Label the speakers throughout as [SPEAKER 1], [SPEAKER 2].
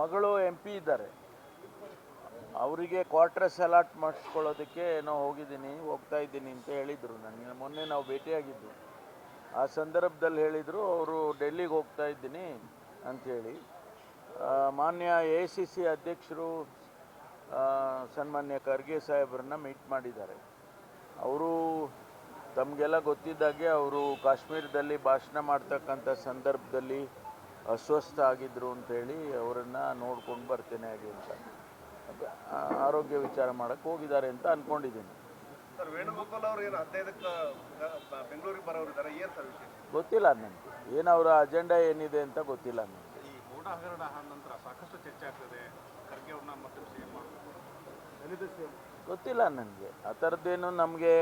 [SPEAKER 1] ಮಗಳು M P ಇದ್ದಾರೆ. ಅವರಿಗೆ ಕ್ವಾರ್ಟರ್ಸ್ ಅಲಾಟ್ ಮಾಡಿಸ್ಕೊಳ್ಳೋದಕ್ಕೆ ಏನೋ ಹೋಗಿದ್ದೀನಿ, ಹೋಗ್ತಾ ಇದ್ದೀನಿ ಅಂತ ಹೇಳಿದರು. ನನಗೆ ಮೊನ್ನೆ ನಾವು ಭೇಟಿಯಾಗಿದ್ದು ಆ ಸಂದರ್ಭದಲ್ಲಿ ಹೇಳಿದರು, ಅವರು ಡೆಲ್ಲಿಗೆ ಹೋಗ್ತಾ ಇದ್ದೀನಿ ಅಂಥೇಳಿ ಮಾನ್ಯ ಎ ಸಿ ಸಿ ಅಧ್ಯಕ್ಷರು ಸನ್ಮಾನ್ಯ ಖರ್ಗೆ ಸಾಹೇಬ್ರನ್ನ ಮೀಟ್ ಮಾಡಿದ್ದಾರೆ. ಅವರು ತಮಗೆಲ್ಲ ಗೊತ್ತಿದ್ದಾಗೆ ಅವರು ಕಾಶ್ಮೀರದಲ್ಲಿ ಭಾಷಣ ಮಾಡ್ತಕ್ಕಂಥ ಸಂದರ್ಭದಲ್ಲಿ ಅಸ್ವಸ್ಥ ಆಗಿದ್ದರು ಅಂತೇಳಿ ಅವರನ್ನು ನೋಡ್ಕೊಂಡು ಬರ್ತೇನೆ ಹಾಗೆ ಅಂತ. ಆರೋಗ್ಯ ವಿಚಾರ ಮಾಡೋಕ್ಕೆ ಹೋಗಿದ್ದಾರೆ ಅಂತ ಅಂದ್ಕೊಂಡಿದ್ದೀನಿ
[SPEAKER 2] ಸರ್ ವೇಣುಗೋಪಾಲ್ ಅವರು ಏನು ಹದಿನೈದಕ್ಕೆ ಬೆಂಗಳೂರಿಗೆ ಬರೋರು ಇದ್ದಾರೆ ಏನು ಸರ್
[SPEAKER 1] ಗೊತ್ತಿಲ್ಲ ನನಗೆ. ಏನು ಅವರ ಅಜೆಂಡಾ ಏನಿದೆ ಅಂತ ಗೊತ್ತಿಲ್ಲ ನನಗೆ. ಗೊತ್ತಿಲ್ಲ ನನಗೆ. ಆ ಥರದ್ದೇನು ನಮಗೆ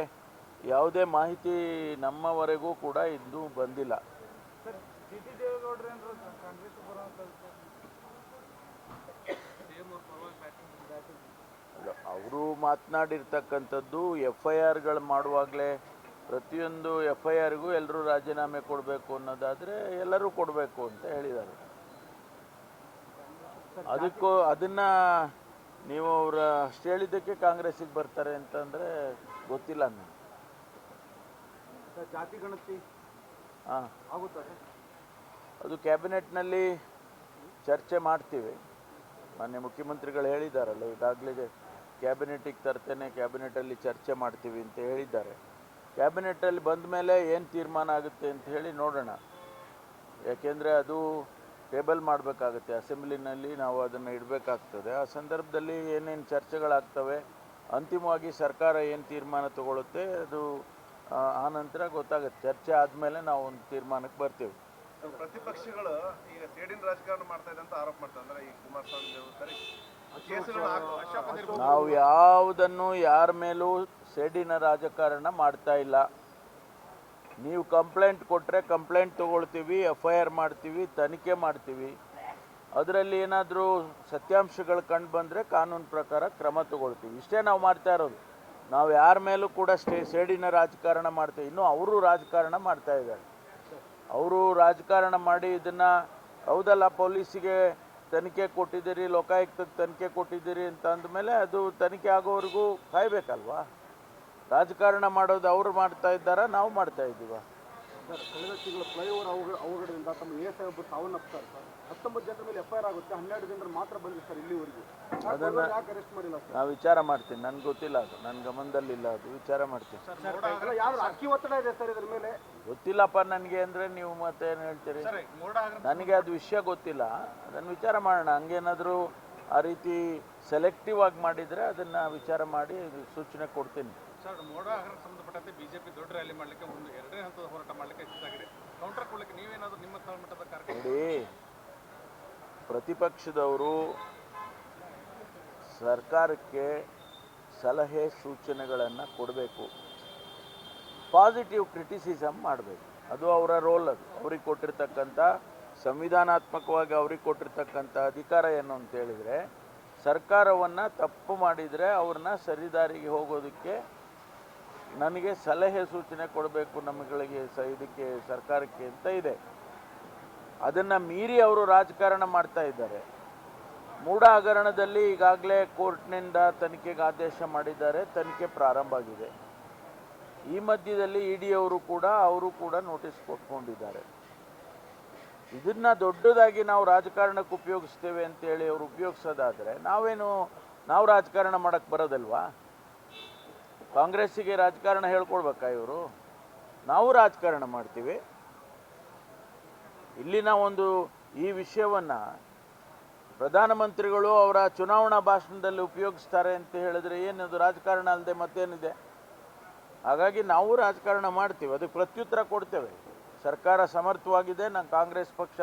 [SPEAKER 1] ಯಾವುದೇ ಮಾಹಿತಿ ನಮ್ಮವರೆಗೂ ಕೂಡ ಇನ್ನೂ ಬಂದಿಲ್ಲ. ಅವರು ಮಾತನಾಡಿರ್ತಕ್ಕಂಥದ್ದು ಎಫ್ ಐ ಆರ್ಗಳು ಮಾಡುವಾಗಲೇ ಪ್ರತಿಯೊಂದು ಎಫ್ ಐ ಆರ್ಗೂ ಎಲ್ಲರೂ ರಾಜೀನಾಮೆ ಕೊಡಬೇಕು ಅನ್ನೋದಾದರೆ ಎಲ್ಲರೂ ಕೊಡಬೇಕು ಅಂತ ಹೇಳಿದ್ದಾರೆ ಅದಕ್ಕೂ ಅದನ್ನು ನೀವು ಅವ್ರ ಅಷ್ಟು ಹೇಳಿದ್ದಕ್ಕೆ ಕಾಂಗ್ರೆಸ್ಸಿಗೆ ಬರ್ತಾರೆ ಅಂತಂದರೆ ಗೊತ್ತಿಲ್ಲ ನನಗೆ.
[SPEAKER 2] ಜಾತಿ ಗಣತಿ
[SPEAKER 1] ಹಾಂ.
[SPEAKER 2] ಆಗುತ್ತದೆ
[SPEAKER 1] ಅದು ಕ್ಯಾಬಿನೆಟ್ನಲ್ಲಿ ಚರ್ಚೆ ಮಾಡ್ತೀವಿ. ಮಾನ್ಯ ಮುಖ್ಯಮಂತ್ರಿಗಳು ಹೇಳಿದ್ದಾರಲ್ಲ ಈಗಾಗಲೇ ಕ್ಯಾಬಿನೆಟಿಗೆ ತರ್ತೇನೆ ಕ್ಯಾಬಿನೆಟಲ್ಲಿ ಚರ್ಚೆ ಮಾಡ್ತೀವಿ ಅಂತ ಹೇಳಿದ್ದಾರೆ. ಕ್ಯಾಬಿನೆಟಲ್ಲಿ ಬಂದ ಮೇಲೆ ಏನು ತೀರ್ಮಾನ ಆಗುತ್ತೆ ಅಂತ ಹೇಳಿ ನೋಡೋಣ. ಯಾಕೆಂದರೆ ಅದು ಟೇಬಲ್ ಮಾಡಬೇಕಾಗುತ್ತೆ ಅಸೆಂಬ್ಲಿನಲ್ಲಿ ನಾವು ಅದನ್ನು ಇಡಬೇಕಾಗ್ತದೆ. ಆ ಸಂದರ್ಭದಲ್ಲಿ ಏನೇನು ಚರ್ಚೆಗಳಾಗ್ತವೆ ಅಂತಿಮವಾಗಿ ಸರ್ಕಾರ ಏನು ತೀರ್ಮಾನ ತಗೊಳ್ಳುತ್ತೆ ಅದು ಆ, ಆ ನಂತರ ಗೊತ್ತಾಗುತ್ತೆ. ಚರ್ಚೆ ಆದಮೇಲೆ ನಾವು ಒಂದು ತೀರ್ಮಾನಕ್ಕೆ ಬರ್ತೀವಿ.
[SPEAKER 2] ಪ್ರತಿಪಕ್ಷಗಳು ಈಗ ಸೇಡಿನ ರಾಜಕಾರಣ ಮಾಡ್ತಾ ಇದೆ ಅಂತ ಆರೋಪ ಮಾಡ್ತಾರೆ. ಅಂದ್ರೆ ಈ ಕುಮಾರಸ್ವಾಮಿ
[SPEAKER 1] ನಾವು ಯಾವುದನ್ನು ಯಾರ ಮೇಲೂ ಸೇಡಿನ ರಾಜಕಾರಣ ಮಾಡ್ತಾ ಇಲ್ಲ. ನೀವು ಕಂಪ್ಲೇಂಟ್ ಕೊಟ್ಟರೆ ಕಂಪ್ಲೇಂಟ್ ತಗೊಳ್ತೀವಿ ಎಫ್ ಐ ಆರ್ ಮಾಡ್ತೀವಿ ತನಿಖೆ ಮಾಡ್ತೀವಿ. ಅದರಲ್ಲಿ ಏನಾದರೂ ಸತ್ಯಾಂಶಗಳು ಕಂಡು ಬಂದರೆ ಕಾನೂನು ಪ್ರಕಾರ ಕ್ರಮ ತಗೊಳ್ತೀವಿ. ಇಷ್ಟೇ ನಾವು ಮಾಡ್ತಾ ಇರೋದು. ನಾವು ಯಾರ ಮೇಲೂ ಕೂಡ ಸ್ಟೇ ಸೇಡಿನ ರಾಜಕಾರಣ ಮಾಡ್ತೀವಿ ಇನ್ನೂ ಅವರು ರಾಜಕಾರಣ ಮಾಡ್ತಾ ಇದ್ದಾರೆ. ಅವರು ರಾಜಕಾರಣ ಮಾಡಿ ಇದನ್ನು, ಹೌದಲ್ಲ, ಪೊಲೀಸಿಗೆ ತನಿಖೆ ಕೊಟ್ಟಿದ್ದೀರಿ, ಲೋಕಾಯುಕ್ತಕ್ಕೆ ತನಿಖೆ ಕೊಟ್ಟಿದ್ದೀರಿ ಅಂತ ಅಂದಮೇಲೆ ಅದು ತನಿಖೆ ಆಗೋವರೆಗೂ ಕಾಯಬೇಕಲ್ವಾ? ರಾಜಕಾರಣ ಮಾಡೋದು ಅವ್ರು ಮಾಡ್ತಾ ಇದ್ದಾರಾ, ನಾವು ಮಾಡ್ತಾ ಇದ್ದೀವ?
[SPEAKER 3] ಕಳೆದ ತಿಂಗಳು ಫ್ಲೈಓವರ್ ಅವಘಡದಿಂದ ತಮ್ಮ ಏಸೆ ಒಬ್ಬರು ಸಾವನ್ನಪ್ತಾರೆ ಸರ್ ಹತ್ತೊಂಬತ್ತು ಜನರ ಮೇಲೆ ಎಫ್ ಐ ಆರ್ ಆಗುತ್ತೆ ಹನ್ನೆರಡು ಜನರು ಮಾತ್ರ ಬಂದಿದೆ ಸರ್ ಇಲ್ಲಿವರೆಗೂ.
[SPEAKER 1] ಅದನ್ನ-
[SPEAKER 3] ಯಾಕೆ ಅರೆಸ್ಟ್ ಮಾಡಿಲ್ಲ ಸರ್?
[SPEAKER 1] ನಾವು ವಿಚಾರ ಮಾಡ್ತೀನಿ ನನಗೆ ಗೊತ್ತಿಲ್ಲ ಅದು ನನ್ನ ಗಮನದಲ್ಲಿಲ್ಲ ಅದು ವಿಚಾರ ಮಾಡ್ತೀನಿ.
[SPEAKER 3] ಅಲ್ಲ ಯಾರು ಅಕ್ಕಿ ಒತ್ತಡ ಇದೆ ಸರ್ ಇದ್ರ ಮೇಲೆ?
[SPEAKER 1] ಗೊತ್ತಿಲ್ಲಪ್ಪ ನನಗೆ ಅಂದ್ರೆ ನೀವು ಮತ್ತೆ ಏನು ಹೇಳ್ತೀರಿ? ನನಗೆ ಅದು ವಿಷಯ ಗೊತ್ತಿಲ್ಲ ಅದನ್ನ ವಿಚಾರ ಮಾಡೋಣ ಹಂಗೇನಾದರೂ ಆ ರೀತಿ ಸೆಲೆಕ್ಟಿವ್ ಆಗಿ ಮಾಡಿದ್ರೆ ಅದನ್ನ ವಿಚಾರ ಮಾಡಿ ಸೂಚನೆ ಕೊಡ್ತೀನಿ.
[SPEAKER 4] ಸರ್ ಮೋಡ ಹಗರಣ ಸಂಬಂಧಪಟ್ಟಂತೆ ಬಿಜೆಪಿ ದೊಡ್ಡ ರ್ಯಾಲಿ ಮಾಡಲಿಕ್ಕೆ ಒಂದು ಎರಡನೇ ಹಂತದ ಹೋರಾಟ ಮಾಡಲಿಕ್ಕೆ ಸಿದ್ಧಾಗಿದೆ ಕೌಂಟರ್ ಕೊಡ್ಲಿಕ್ಕೆ ನೀವೇನಾದ್ರೂ ನಿಮ್ಮ ಮಟ್ಟದ ಕಾರ್ಯಕ್ರಮ
[SPEAKER 1] ನೋಡಿ ಪ್ರತಿಪಕ್ಷದವರು ಸರ್ಕಾರಕ್ಕೆ ಸಲಹೆ ಸೂಚನೆಗಳನ್ನು ಕೊಡಬೇಕು. ಪಾಸಿಟಿವ್ ಕ್ರಿಟಿಸಿಸಮ್ ಮಾಡಬೇಕು. ಅದು ಅವರ ರೋಲ್ ಅದು. ಅವ್ರಿಗೆ ಕೊಟ್ಟಿರ್ತಕ್ಕಂಥ, ಸಂವಿಧಾನಾತ್ಮಕವಾಗಿ ಅವ್ರಿಗೆ ಕೊಟ್ಟಿರ್ತಕ್ಕಂಥ ಅಧಿಕಾರ ಏನು ಅಂತ ಹೇಳಿದರೆ, ಸರ್ಕಾರವನ್ನು ತಪ್ಪು ಮಾಡಿದರೆ ಅವ್ರನ್ನ ಸರಿದಾರಿಗೆ ಹೋಗೋದಕ್ಕೆ ನನಗೆ ಸಲಹೆ ಸೂಚನೆ ಕೊಡಬೇಕು ನಮ್ಮಗಳಿಗೆ ಸ ಇದಕ್ಕೆ ಸರ್ಕಾರಕ್ಕೆ ಅಂತ ಇದೆ. ಅದನ್ನು ಮೀರಿ ಅವರು ರಾಜಕಾರಣ ಮಾಡ್ತಾ ಇದ್ದಾರೆ. ಮೂಡ ಹಗರಣದಲ್ಲಿ ಈಗಾಗಲೇ ಕೋರ್ಟ್ನಿಂದ ತನಿಖೆಗೆ ಆದೇಶ ಮಾಡಿದ್ದಾರೆ. ತನಿಖೆ ಪ್ರಾರಂಭ ಆಗಿದೆ. ಈ ಮಧ್ಯದಲ್ಲಿ ಇಡಿ ಅವರು ಕೂಡ ಅವರು ಕೂಡ ನೋಟಿಸ್ ಕೊಟ್ಕೊಂಡಿದ್ದಾರೆ. ಇದನ್ನ ದೊಡ್ಡದಾಗಿ ನಾವು ರಾಜಕಾರಣಕ್ಕೆ ಉಪಯೋಗಿಸ್ತೇವೆ ಅಂತೇಳಿ ಅವರು ಉಪಯೋಗಿಸೋದಾದರೆ ನಾವೇನು, ನಾವು ರಾಜಕಾರಣ ಮಾಡೋಕ್ಕೆ ಬರೋದಲ್ವಾ? ಕಾಂಗ್ರೆಸ್ಸಿಗೆ ರಾಜಕಾರಣ ಹೇಳ್ಕೊಡ್ಬೇಕಾ ಇವರು? ನಾವು ರಾಜಕಾರಣ ಮಾಡ್ತೀವಿ. ಇಲ್ಲಿನ ಒಂದು ಈ ವಿಷಯವನ್ನು ಪ್ರಧಾನಮಂತ್ರಿಗಳು ಅವರ ಚುನಾವಣಾ ಭಾಷಣದಲ್ಲಿ ಉಪಯೋಗಿಸ್ತಾರೆ ಅಂತ ಹೇಳಿದ್ರೆ ಏನದು? ರಾಜಕಾರಣ ಅಲ್ಲದೆ ಮತ್ತೇನಿದೆ? ಹಾಗಾಗಿ ನಾವು ರಾಜಕಾರಣ ಮಾಡ್ತೀವಿ. ಅದಕ್ಕೆ ಪ್ರತ್ಯುತ್ತರ ಕೊಡ್ತೇವೆ. ಸರ್ಕಾರ ಸಮರ್ಥವಾಗಿದೆ ನಮ್ಮ ಕಾಂಗ್ರೆಸ್ ಪಕ್ಷ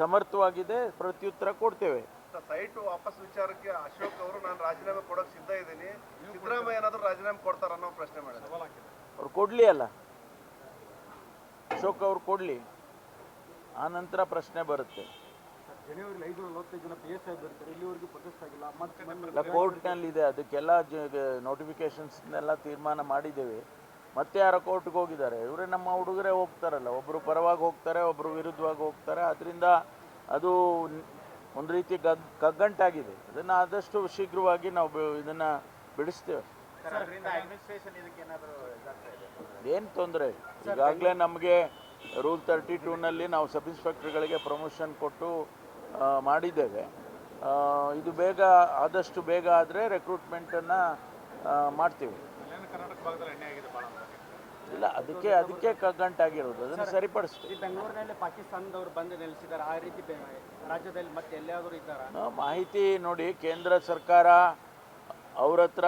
[SPEAKER 1] ಸಮರ್ಥವಾಗಿದೆ ಪ್ರತ್ಯುತ್ತರ ಕೊಡ್ತೇವೆ.
[SPEAKER 2] ಸೈಟ್ ವಾಪಸ್ ವಿಚಾರಕ್ಕೆ ಅಶೋಕ್ ಅವರು ನಾನು ರಾಜೀನಾಮೆ ಕೊಡೋಕೆ ಸಿದ್ಧ ಇದ್ದೀನಿ. ಸಿದ್ದರಾಮಯ್ಯ ಏನಾದರೂ ರಾಜೀನಾಮೆ ಕೊಡ್ತಾರ ಅನ್ನೋ ಪ್ರಶ್ನೆ ಮಾಡಿದ್ರು
[SPEAKER 1] ಅವ್ರು ಕೊಡಲಿ ಅಲ್ಲ? ಅಶೋಕ್ ಅವ್ರು ಕೊಡಲಿ. ಆ ನಂತರ ಪ್ರಶ್ನೆ ಬರುತ್ತೆ. ಕೋರ್ಟ್ನಲ್ಲಿದೆ ಅದಕ್ಕೆಲ್ಲ ನೋಟಿಫಿಕೇಶನ್ಸ್ನೆಲ್ಲ ತೀರ್ಮಾನ ಮಾಡಿದ್ದೇವೆ. ಮತ್ತೆ ಯಾರ ಕೋರ್ಟ್ಗೆ ಹೋಗಿದ್ದಾರೆ. ಇವರೇ ನಮ್ಮ ಹುಡುಗರೇ ಹೋಗ್ತಾರಲ್ಲ. ಒಬ್ಬರು ಪರವಾಗಿ ಹೋಗ್ತಾರೆ ಒಬ್ಬರು ವಿರುದ್ಧವಾಗಿ ಹೋಗ್ತಾರೆ. ಅದರಿಂದ ಅದು ಒಂದು ರೀತಿ ಗಗ್ ಕಗ್ಗಂಟಾಗಿದೆ ಅದನ್ನು ಆದಷ್ಟು ಶೀಘ್ರವಾಗಿ ನಾವು ಇದನ್ನು ಇದನ್ನ ಬಿಡಿಸ್ತೇವೆ. ಏನು ತೊಂದರೆ? ಈಗಾಗಲೇ ನಮಗೆ ರೂಲ್ ತರ್ಟಿ ಟೂನಲ್ಲಿ ನಾವು ಸಬ್ ಇನ್ಸ್ಪೆಕ್ಟರ್ಗಳಿಗೆ ಪ್ರಮೋಷನ್ ಕೊಟ್ಟು ಮಾಡಿದ್ದೇವೆ. ಇದು ಬೇಗ ಆದಷ್ಟು ಬೇಗ ಆದರೆ ರೆಕ್ರೂಟ್ಮೆಂಟನ್ನು ಮಾಡ್ತೀವಿ. ಇಲ್ಲ ಅದಕ್ಕೆ ಅದಕ್ಕೆ ಕಗ್ಗಂಟಾಗಿರೋದು. ಅದನ್ನು ಸರಿಪಡಿಸ್ತೀವಿ.
[SPEAKER 5] ಬೆಂಗಳೂರಿನಲ್ಲಿ ಪಾಕಿಸ್ತಾನದವರು ಬಂದು ನೆಲೆಸಿದ್ದಾರೆ ಆ ರೀತಿ ರಾಜ್ಯದಲ್ಲಿ ಮತ್ತೆ ಎಲ್ಲಿಯಾದರೂ ಇದ್ದಾರಾ?
[SPEAKER 1] ಮಾಹಿತಿ ನೋಡಿ ಕೇಂದ್ರ ಸರ್ಕಾರ ಅವ್ರ ಹತ್ರ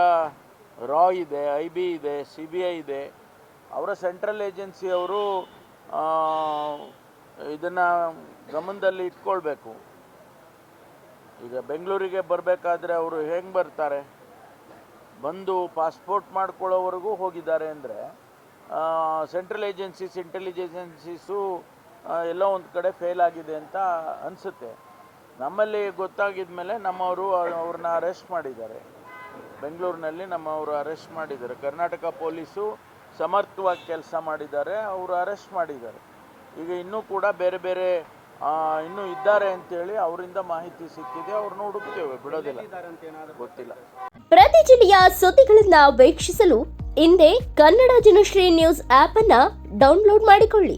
[SPEAKER 1] ರಾ ಇದೆ ಐ ಬಿ ಇದೆ ಸಿ ಬಿ ಐ ಇದೆ. ಅವರ ಸೆಂಟ್ರಲ್ ಏಜೆನ್ಸಿ ಅವರು ಇದನ್ನು ಗಮನದಲ್ಲಿ ಇಟ್ಕೊಳ್ಬೇಕು. ಈಗ ಬೆಂಗಳೂರಿಗೆ ಬರಬೇಕಾದ್ರೆ ಅವರು ಹೆಂಗೆ ಬರ್ತಾರೆ? ಬಂದು ಪಾಸ್ಪೋರ್ಟ್ ಮಾಡ್ಕೊಳ್ಳೋವರೆಗೂ ಹೋಗಿದ್ದಾರೆ ಅಂದರೆ ಸೆಂಟ್ರಲ್ ಏಜೆನ್ಸೀಸ್ ಇಂಟೆಲಿಜೆನ್ಸೀಸು ಎಲ್ಲ ಒಂದು ಕಡೆ ಫೇಲ್ ಆಗಿದೆ ಅಂತ ಅನಿಸುತ್ತೆ. ನಮ್ಮಲ್ಲಿ ಗೊತ್ತಾಗಿದ ಮೇಲೆ ನಮ್ಮವರು ಅವ್ರನ್ನ ಅರೆಸ್ಟ್ ಮಾಡಿದ್ದಾರೆ. ಬೆಂಗಳೂರಿನಲ್ಲಿ ನಮ್ಮವರು ಅರೆಸ್ಟ್ ಮಾಡಿದ್ದಾರೆ. ಕರ್ನಾಟಕ ಪೊಲೀಸು ಸಮರ್ಥವಾಗಿ ಕೆಲಸ ಮಾಡಿದ್ದಾರೆ, ಅವರು ಅರೆಸ್ಟ್ ಮಾಡಿದ್ದಾರೆ. ಈಗ ಇನ್ನೂ ಕೂಡ ಬೇರೆ ಬೇರೆ ಇನ್ನೂ ಇದ್ದಾರೆ ಅಂತೇಳಿ ಅವರಿಂದ ಮಾಹಿತಿ ಸಿಕ್ಕಿದೆ ಅವ್ರನ್ನ ಹುಡುಕ್ತೇವೆ ಬಿಡೋದಿಲ್ಲ.
[SPEAKER 5] ಅಂತ
[SPEAKER 1] ಗೊತ್ತಿಲ್ಲ.
[SPEAKER 6] ಪ್ರತಿ ಜಿಲ್ಲೆಯ ಸುದ್ದಿಗಳನ್ನ ವೀಕ್ಷಿಸಲು ಹಿಂದೆ ಕನ್ನಡ ಜನಶ್ರೀ ನ್ಯೂಸ್ ಆಪ್ ಅನ್ನ ಡೌನ್ಲೋಡ್ ಮಾಡಿಕೊಳ್ಳಿ.